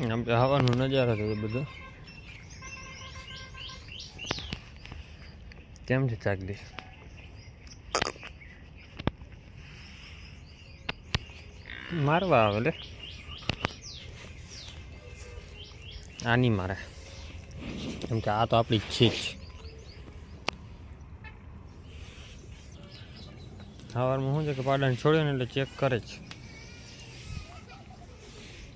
આપણે હવાનો નજારો એ બધો. કેમ છે ચાકડી મારવા આવે લે. આની મારે. કેમ કે આ તો આપણી છે જ સવારમાં શું છે કે પાડાને છોડ્યો ને એટલે ચેક કરે જ.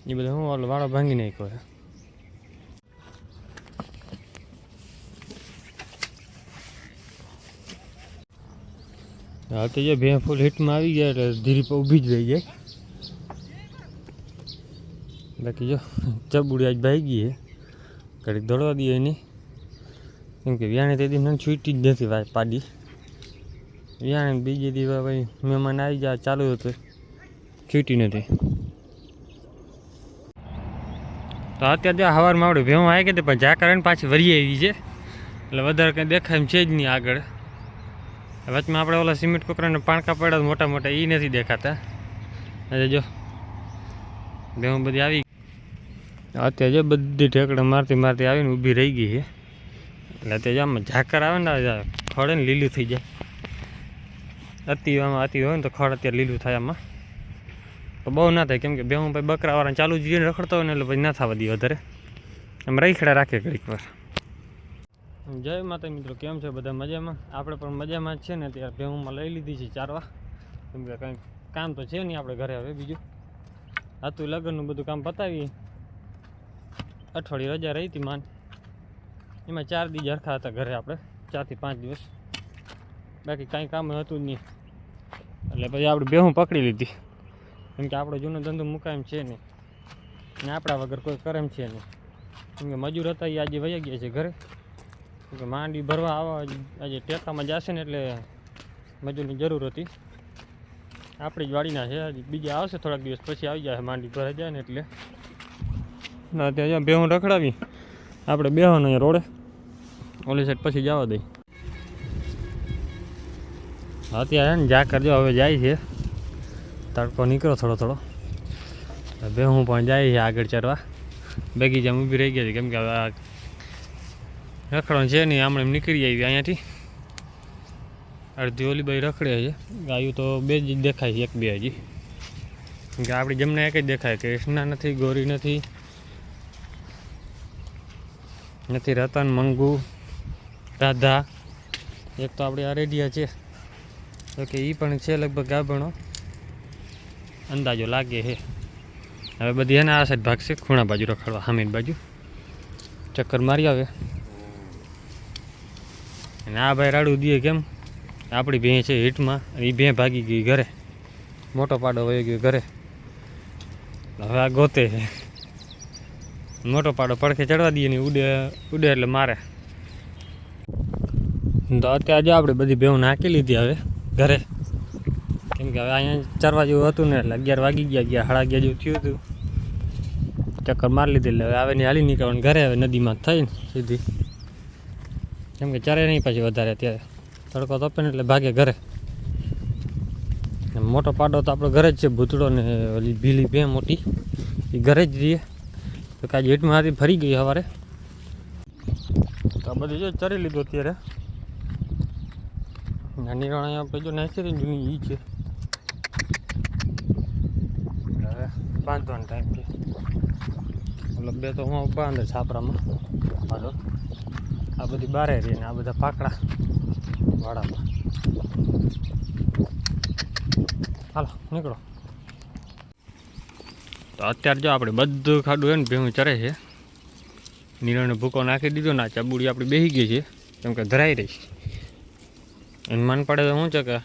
એ બધું હું ઓલો, વાળો ભાંગી નાખ્યો છે. હા તો જો બે ફૂલ હિટમાં આવી ગયા એટલે ધીરી પર ઊભી જ રહી જાય. બાકી જો, ચબુડી આજ ભાઈ ગઈ ઘડીક દોડવા દઈએ એની. કેમ કે વ્યાણે તે દી છૂટી જ નથી ભાઈ પાડી. વ્યાણે બીજે દિવસ ભાઈ મહેમાન આવી જાય, ચાલુ હતું. છૂટી નથી. તો અત્યારે જો સવારમાં આપણે ભેવું આવી ગયા પણ જા કારણ પાછી વરી આવી છે. એટલે વધારે કંઈ દેખાય એમ છે જ નહીં આગળ. વચમાં આપણે ઓલા સિમેન્ટ કોકરાને પાણકા પડ્યા મોટા મોટા એ નથી દેખાતા. એટલે જો ભેવું બધી આવી અત્યારે જો બધી ઢેકડા મારતી મારતી આવીને ઊભી રહી ગઈ છે. એટલે અત્યારે આમાં ઝાકર આવે ને ખડે ને લીલું થઈ જાય. અતિ આમાં અતિ હોય ને તો ખડ અત્યારે લીલું થાય આમાં. તો બહુ ના થાય. કેમ કે બેહું ભાઈ બકરાવાળાને ચાલુ જ જઈને રખડતો હોય ને એટલે પછી ના થવા દઈએ વધારે. એમ રહીખડા રાખે ઘડીક વાર. જય માતા મિત્રો, કેમ છે બધા મજામાં? આપણે પણ મજામાં જ છે ને ત્યારે ભેહુંમાં લઈ લીધી છે ચારવા. કેમ કે કંઈક કામ તો છે નહીં આપણે ઘરે હવે બીજું. હતું લગ્નનું બધું કામ પતાવી અઠવાડિયે રજા રહી હતી માન. એમાં ચાર દિવસ હરખા હતા ઘરે આપણે ચારથી પાંચ દિવસ. બાકી કાંઈ કામ હતું જ નહીં. એટલે પછી આપણે બેહું પકડી લીધી. કેમ કે આપણો જૂનો ધંધો મુકાય છે નહીં. ને આપણા વગર કોઈ કરે એમ છે નહીં. કેમ કે મજૂર હતા એ આજે વયા ગયા છે ઘરે. કે માંડી ભરવા આવવા આજે ટેકામાં જશે ને એટલે મજૂરની જરૂર હતી. આપણી જ વાડીના છે બીજા આવશે થોડાક દિવસ પછી આવી જાય, માંડી ભરાઈ જાય ને એટલે. ના ત્યાં બેહું રખડાવી. આપણે બેહવાનું અહીંયા રોડે. ઓલી સાઈડ પછી જવા દઈ. અત્યારે ને જા કરજો હવે જાય છે. તડકો નીકળો થોડો થોડો. બેહું પણ જાય છે આગળ ચરવા બગીચામાં ઊભી રહી ગઈ કેમ કે હવે આ રખડવાનું છે નહીં, આમણે નીકળી આવી અહીંયાથી. અડધી ઓલી બાઈ રખડે છે. ગાયું તો બે જ દેખાય છે, એક બે હજી. કે આપણી જેમને એક જ દેખાય, કૃષ્ણા નથી, ગોરી નથી. નથી રતન, મંગુ, રાધા. એક તો આપણે અરેડિયા છે. તો કે એ પણ છે લગભગ ગાભણો. અંદાજો લાગે છે. હવે બધી એના આ સાઈડ ભાગશે ખૂણા બાજુ રખડવા, હામીન બાજુ. ચક્કર મારી આવે. અને આ ભાઈ રાડું દે કેમ? આપણી ભેં છે હીટમાં એ ભેં ભાગી ગઈ ઘરે. મોટો પાડો વયો ગયો ઘરે. હવે આ ગોતે છે. મોટો પાડો પડખે ચડવા દઈએ ને ઉડે ઉડે એટલે મારે. તો અત્યારે આજે આપણે બધી ભેવું નાખી લીધી હવે ઘરે. કેમ કે હવે અહીંયા ચાર જેવું હતું ને એટલે અગિયાર વાગી ગયા ગયા સાડા અગિયાર જેવું થયું હતું. ચક્કર મારી લીધી એટલે હવે આવે ને હાલી નીકળવાનું. ઘરે હવે નદીમાં થઈ ને સીધી. કેમ કે ચારે નહીં, પછી વધારે અત્યારે. તડકો તપે ને એટલે ભાગે ઘરે. મોટો પાડો તો આપણો ઘરે જ છે ભૂતળો ને ઓલી ભીલી ભે મોટી. એ ઘરે જ રહીએ. તો કાંઈ હીટમાં હતી ફરી ગઈ સવારે. તો બધી જો ચરી લીધું અત્યારે. નાની રણ અહીંયા જો નાખી જૂની એ છે હવે બાંધવાનો ટાઈમ છે મતલબ બે તો હું ઊભા અંદર છાપરામાં. હાલો. આ બધી બારે રહીને આ બધા પાકડા વાડામાં. હાલો, નીકળો. તો અત્યારે જો આપણે બધું ખાડું હોય ને ભેહું ચરે છે. નીરણને ભૂકો નાખી દીધો ને આ ચબુડી આપણી બેસી ગઈ છે. કેમ કે ધરાઈ રહી છે. એને મન પડે તો શું છે કે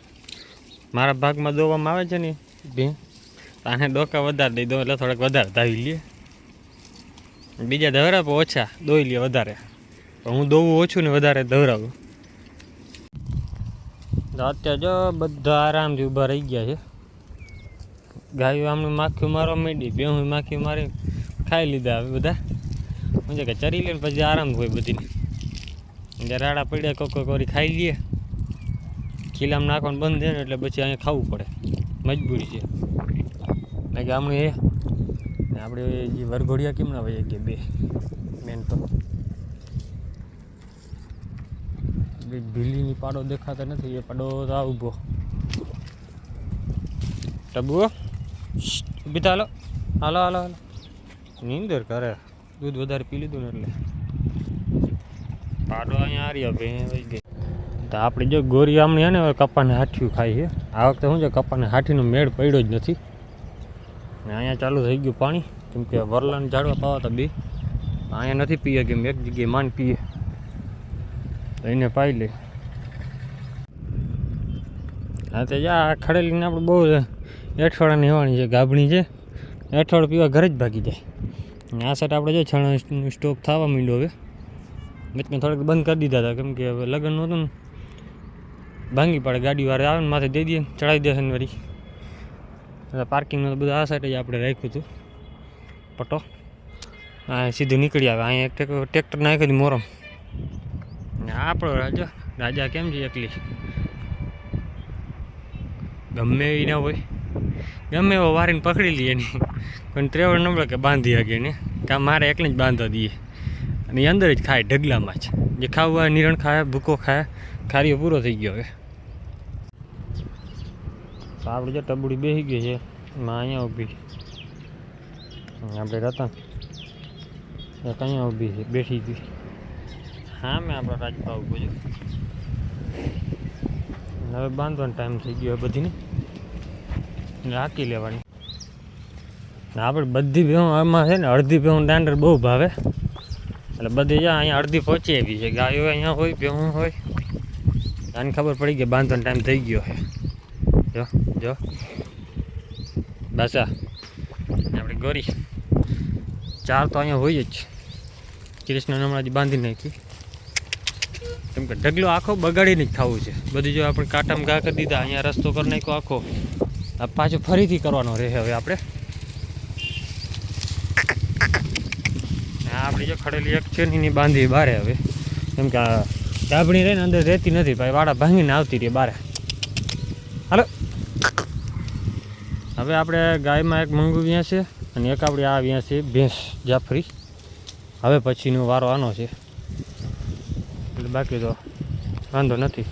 મારા ભાગમાં દોવામાં આવે છે ને ભે આને ડોકા વધારે દઈ દો, એટલે થોડાક વધારે ધાવી લે. બીજા ધવરા પણ ઓછા. દોઈ લે વધારે. હું દોવું ઓછું ને વધારે ધવરાવું અત્યારે જો બધા આરામથી ઊભા રહી ગયા છે. ગાયો આમને માખી મારવા માંડી, બેહું માખી મારી ખાઈ લીધા હવે બધા. શું કે ચરી લે પછી આરામ હોય બધીને. જે રાડા પડ્યા, કોક કરી ખાઈ લઈએ ખીલામાં નાખવાનું બંધ થાય ને એટલે પછી અહીંયા ખાવું પડે. મજબૂરી છે. બાકી હમણાં એ ને આપણે જે વરઘોડિયા કેમ ના વહી કે બે? મેન તો. ભીલીની પાડો દેખાતા નથી, એ પાડો આ ઊભો. ટબુ ઊભી થા, હાલો. હાલો હાલો હાલો. નીંદર કરે. દૂધ વધારે પી લીધું ને એટલે. પાડો અહીંયા આર્યા ભાઈ વહી ગઈ તો આપણે જો ગોરી આમણી ને કપાને હાઠિયું ખાઈ છે આ વખતે શું છે કપાને હાઠીનો મેળ પડ્યો જ નથી. ને અહીંયા ચાલુ થઈ ગયું પાણી. કેમ કે વરલાને ઝાડવા પાવા બે. અહીંયા નથી પીએ કેમ, એક જગ્યાએ માન પીએ. એને પાઈ લે. હા, તો જા આ ખડેલીને આપણે બહુ એઠવાડાની હેવાની છે, ગાભણી છે. એઠવાડ પીવા ઘરે જ ભાગી જાય. ને આ સાઈડ આપણે જો છણ સ્ટોક થવા માંડ્યો હવે. વચમાં થોડાક બંધ કરી દીધા હતા, કેમ કે હવે લગ્ન નહોતું ને. ભાંગી પડે, ગાડી વાળા આવે ને માથે દઈ દઈએ ચડાવી દેશે ને વળી. એટલે પાર્કિંગનું બધું આ સાઈડ જ આપણે રાખ્યું હતું. પટો. આ સીધું નીકળી આવે. અહીંયા એક ટ્રેક્ટર નાખ્યું હતું મોરમ. ને આપણો રાજા. રાજા કેમ છે એકલી? ગમે એવી ના હોય. ગમે એવો વારીને પકડી લઈએ ને પણ ત્રેવડ નંબર કે બાંધી શકીએ ને કાં મારે એકને જ બાંધવા દઈએ. અને અંદર જ ખાય ઢગલામાં જ. જે ખાવું હોય નિરણ ખાય, ભૂકો ખાય, ખારીઓ પૂરો થઈ ગયો હવે. તો આપણે જો ટબુડી બેસી ગઈ છે. એમાં અહીંયા ઊભી આપણે રતન. એક અહીંયા ઊભી છે, બેઠી ગઈ હા, મેં આપણો રાજભાવ ઊભો છે. હવે બાંધવાનો ટાઈમ થઈ ગયો બધીને. રાખી લેવાની. આપણે બધી ભેહું આમાં છે ને, અડધી ભેહું દાંડર બહુ ભાવે. એટલે બધી જ્યાં અહીંયા અડધી પહોંચી આવી છે. ગાયો અહીંયા હોય, ભેહું હોય. આને ખબર પડી કે બાંધવાનો ટાઈમ થઈ ગયો છે. જો જો. બસ આપણી ગોરી. ચાર તો અહીંયા હોય જ. કૃષ્ણ હમણાં જ બાંધી નાખી. કેમ કે ઢગલો આખો બગાડીને જ ખાવું છે. બધું જો આપણે કાંટામાં ઘા કરી દીધા, અહીંયા રસ્તો કરી નાખ્યો આખો. આ પાછો ફરીથી કરવાનો રહે હવે આપણે. આપણી જો ખડેલી એક છે ને એની બાંધી બારે હવે. કેમ કે આ ગાભણી રહીને અંદર રહેતી નથી, ભાઈ વાળા ભાંગીને આવતી રહી બારે. હાલો. હવે આપણે ગાયમાં એક મંગુ વ્યાં છે અને એક આપણે આ વ્યાં છે ભેંસ જાફરી. હવે પછીનો વારો આનો છે. એટલે બાકી તો વાંધો નથી.